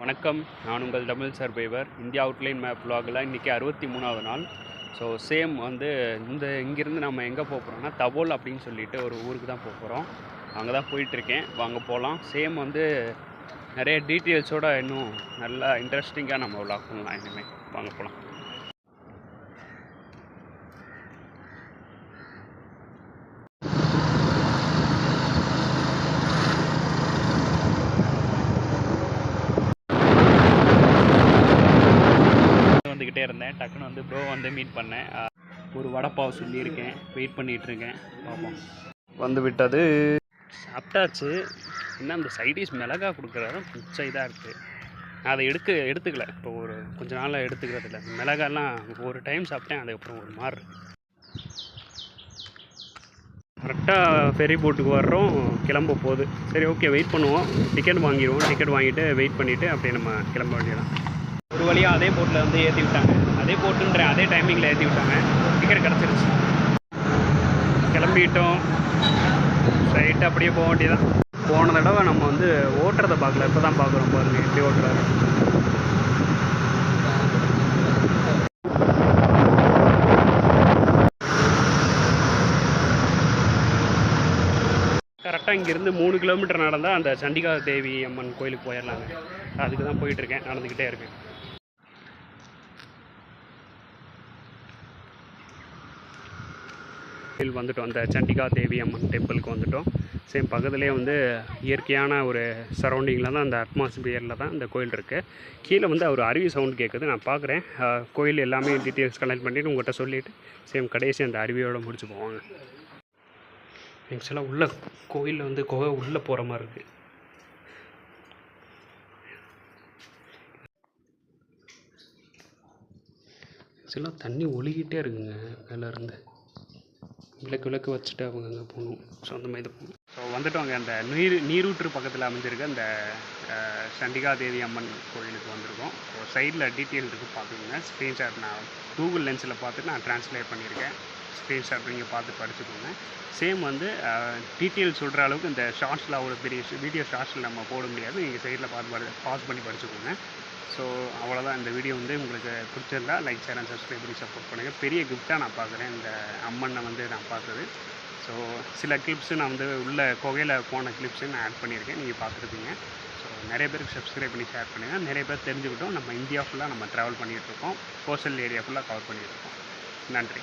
வணக்கம். நான் உங்கள் Tamil survivor India outline map vlogல இன்றைக்கி அறுபத்தி மூணாவது நாள். ஸோ சேம் வந்து இந்த இங்கேருந்து நம்ம எங்கே போக போகிறோம்னா தபோல் அப்படின்னு சொல்லிட்டு ஒரு ஊருக்கு தான் போக போகிறோம் அங்கே தான் போயிட்டுருக்கேன். வாங்க போகலாம் சேம் வந்து நிறைய டீட்டெயில்ஸோட இன்னும் நல்லா இன்ட்ரெஸ்டிங்காக நம்ம vlog பண்ணலாம் இனிமேல் வாங்க போகலாம் இருந்தேன். டக்குன்னு வந்து ப்ரோ வந்து மீட் பண்ணேன். ஒரு வடப்பாவை சொல்லியிருக்கேன். வெயிட் பண்ணிகிட்டு இருக்கேன் பார்ப்போம். வந்து விட்டது. சாப்பிட்டாச்சு. இன்னும் அந்த சைடிஸ் மிளகா கொடுக்குறாரு மிச்சம் இதாக இருக்குது நான் அதை எடுக்க எடுத்துக்கல. இப்போ ஒரு கொஞ்ச நாளாக எடுத்துக்கிறது இல்லை. மிளகாலாம் ஒரு டைம் சாப்பிட்டேன். அதுக்கப்புறம் ஒரு மாதிரி கரெக்டாக ஃபெரி போட்டுக்கு வர்றோம். கிளம்ப போகுது. சரி ஓகே வெயிட் பண்ணுவோம். டிக்கெட் வாங்கிடுவோம். டிக்கெட் வாங்கிட்டு வெயிட் பண்ணிவிட்டு அப்படியே நம்ம கிளம்ப வேண்டியதான் ஒரு வழியாக அதே போட்டில் வந்து ஏற்றி விட்டாங்க. அதே போட்டுன்ற அதே டைமிங்கில் ஏற்றி விட்டாங்க. டிக்கெட் கிடச்சிருச்சு. கிளம்பிட்டோம். ஸ்ட்ரைட்டு அப்படியே போக வேண்டியதான் போன தடவை நம்ம வந்து ஓட்டுறதை பார்க்கல. இப்போ தான் பார்க்குறோம் பாருங்கள் எப்படி ஓட்டுறாரு. கரெக்டாக இங்கேருந்து மூணு கிலோமீட்டர் நடந்தால் அந்த சண்டிகா தேவி அம்மன் கோயிலுக்கு போயிடலாங்க. அதுக்கு தான் போயிட்டுருக்கேன் நடந்துக்கிட்டே இருக்கேன் கோயில் வந்துட்டோம். அந்த சண்டிகா தேவி அம்மன் டெம்பிளுக்கு வந்துட்டோம். சேம் பக்கத்துலேயே வந்து இயற்கையான ஒரு சரௌண்டிங்கில் தான் அந்த அட்மாஸ்பியரில் தான் இந்த கோயில் இருக்குது கீழே வந்து அவர் அருவி சவுண்ட் கேட்குது நான் பார்க்குறேன் கோயில் எல்லாமே டீட்டெயில்ஸ் கலெக்ட் பண்ணிவிட்டு உங்கள்கிட்ட சொல்லிவிட்டு சேம் கடைசி அந்த அருவியோடு முடிச்சு போவாங்க. ஆக்சுவலாக உள்ள கோயிலில் வந்து குகை உள்ளே போகிற மாதிரி இருக்குது ஆக்சுவலாக தண்ணி ஒழுகிட்டே இருக்குங்க மேலேருந்து விளக்கு விளக்கு வச்சுட்டு அவங்க அங்கே போகணும். ஸோ அந்த மாதிரி போகணும். ஸோ வந்துட்டோங்க. அந்த நீர் நீரூற்று பக்கத்தில் அமைஞ்சிருக்க அந்த சண்டிகா தேவி அம்மன் கோயிலுக்கு வந்திருக்கோம். ஸோ சைடில் டீட்டெயில் இருக்குது பார்த்துக்கோங்க ஸ்க்ரீன்ஷாட் நான் கூகுள் லென்ஸில் பார்த்துட்டு நான் ட்ரான்ஸ்லேட் பண்ணியிருக்கேன். ஸ்க்ரீன்ஷாட் நீங்கள் பார்த்து படிச்சுக்கோங்க. சேம் வந்து டீட்டெயில் சொல்கிற அளவுக்கு இந்த ஷார்ட்ஸில் அவ்வளோ பெரிய வீடியோ ஷார்ட்ஸில் நம்ம போட முடியாது. நீங்கள் சைடில் பார்த்து படி பாஸ் பண்ணி படிச்சுக்கோங்க. ஸோ அவ்வளோதான் இந்த வீடியோ வந்து உங்களுக்கு பிடிச்சிருந்தா லைக் ஷேர் அண்ட் சப்ஸ்கிரைப் பண்ணி சப்போர்ட் பண்ணுங்கள் பெரிய கிஃப்ட்டாக நான் பார்க்குறேன். இந்த அம்மனை வந்து நான் பார்த்தது ஸோ சில கிளிப்ஸு நான் வந்து உள்ள குகையில் போன கிளிப்ஸு நான் ஆட் பண்ணியிருக்கேன். நீங்கள் பார்த்துருப்பீங்க. ஸோ நிறைய பேருக்கு சப்ஸ்கிரைப் பண்ணி ஷேர் பண்ணுங்கள் நிறைய பேர் தெரிஞ்சுக்கிட்டோம் நம்ம இந்தியா ஃபுல்லாக நம்ம ட்ராவல் பண்ணிகிட்ருக்கோம் கோஸ்டல் ஏரியா ஃபுல்லாக கவர் பண்ணிகிட்ருக்கோம் நன்றி.